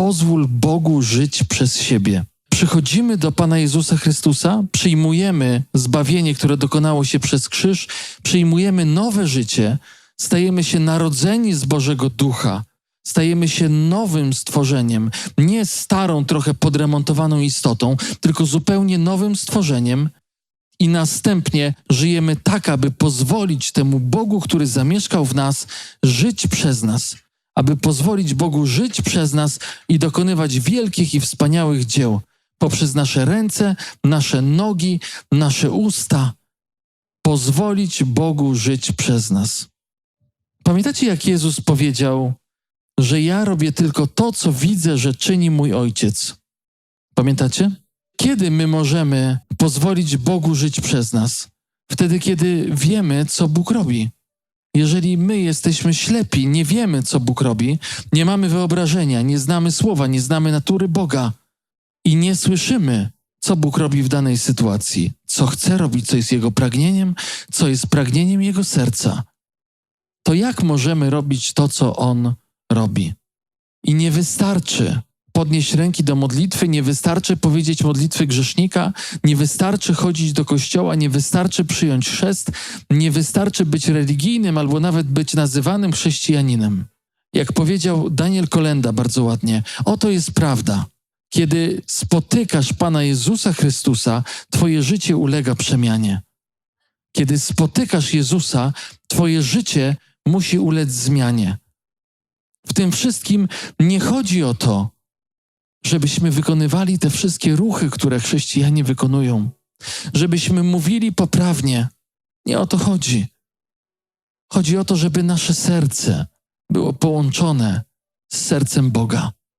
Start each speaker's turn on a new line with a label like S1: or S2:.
S1: pozwól Bogu żyć przez siebie. Przychodzimy do Pana Jezusa Chrystusa, przyjmujemy zbawienie, które dokonało się przez krzyż, przyjmujemy nowe życie, stajemy się narodzeni z Bożego Ducha, stajemy się nowym stworzeniem, nie starą, trochę podremontowaną istotą, tylko zupełnie nowym stworzeniem. I następnie żyjemy tak, aby pozwolić temu Bogu, który zamieszkał w nas, żyć przez nas, aby pozwolić Bogu żyć przez nas i dokonywać wielkich i wspaniałych dzieł poprzez nasze ręce, nasze nogi, nasze usta. Pozwolić Bogu żyć przez nas. Pamiętacie, jak Jezus powiedział, że ja robię tylko to, co widzę, że czyni mój ojciec? Pamiętacie? Kiedy my możemy pozwolić Bogu żyć przez nas? Wtedy, kiedy wiemy, co Bóg robi. Jeżeli my jesteśmy ślepi, nie wiemy, co Bóg robi, nie mamy wyobrażenia, nie znamy słowa, nie znamy natury Boga i nie słyszymy, co Bóg robi w danej sytuacji, co chce robić, co jest Jego pragnieniem, co jest pragnieniem Jego serca, to jak możemy robić to, co On robi? I nie wystarczy podnieść ręki do modlitwy, nie wystarczy powiedzieć modlitwy grzesznika, nie wystarczy chodzić do kościoła, nie wystarczy przyjąć chrzest, nie wystarczy być religijnym albo nawet być nazywanym chrześcijaninem. Jak powiedział Daniel Kolenda bardzo ładnie, oto jest prawda. Kiedy spotykasz Pana Jezusa Chrystusa, Twoje życie ulega przemianie. Kiedy spotykasz Jezusa, Twoje życie musi ulec zmianie. W tym wszystkim nie chodzi o to, żebyśmy wykonywali te wszystkie ruchy, które chrześcijanie wykonują, żebyśmy mówili poprawnie. Nie o to chodzi. Chodzi o to, żeby nasze serce było połączone z sercem Boga.